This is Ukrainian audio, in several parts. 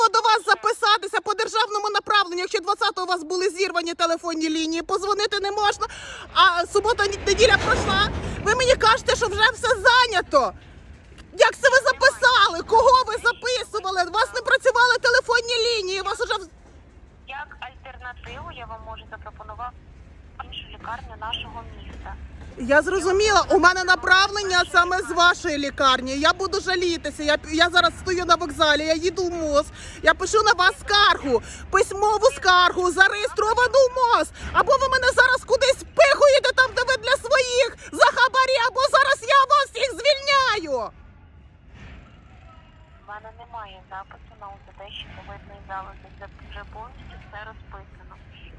можливо до вас записатися по державному направленню, якщо 20-го у вас були зірвані телефонні лінії, позвонити не можна, а субота, неділя пройшла. Ви мені кажете, що вже все зайнято. Як це ви записали? Кого ви записували? У вас не працювали телефонні лінії, у вас уже... Як альтернативу я вам можу запропонувати іншу лікарню нашого міста. Я зрозуміла, у мене направлення саме з вашої лікарні. Я буду жалітися. Я, я зараз стою на вокзалі, я їду в МОЗ. Я пишу на вас скаргу, письмову скаргу, зареєстровану в МОЗ. Або ви мене зараз кудись пихуєте там, де ви для своїх за хабарі, або зараз я вас всіх звільняю. У мене немає запису на УЗД щитовидної залози. Це вже повністю все розписано.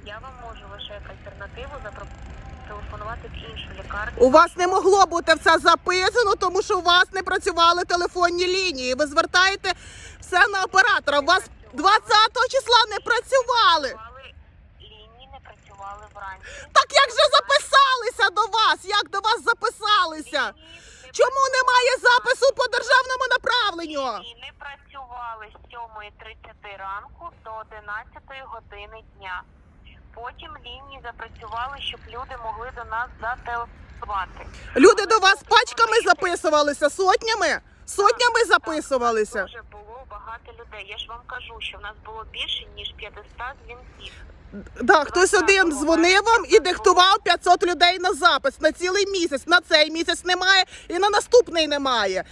Я вам можу лише як альтернативу запропонувати в іншу лікарню. У вас не могло бути все записано, тому що у вас не працювали телефонні лінії. Ви звертаєте все на оператора. У вас 20 числа не. Працювали лінії, не працювали вранці. Так як же записалися до вас? Як до вас записалися? Лінії не Чому немає запису по державному направленню? І не працювали з 7.30 ранку до 11 години дня. Потім лінії запрацювали, щоб люди могли до нас зателефонувати. Люди до вас пачками записувалися, сотнями? Сотнями Так, записувалися. Дуже було багато людей. Я ж вам кажу, що в нас було більше ніж 500 дзвінків. Да, хтось один дзвонив вам і диктував 500 людей на запис на цілий місяць. На цей місяць немає і на наступний немає.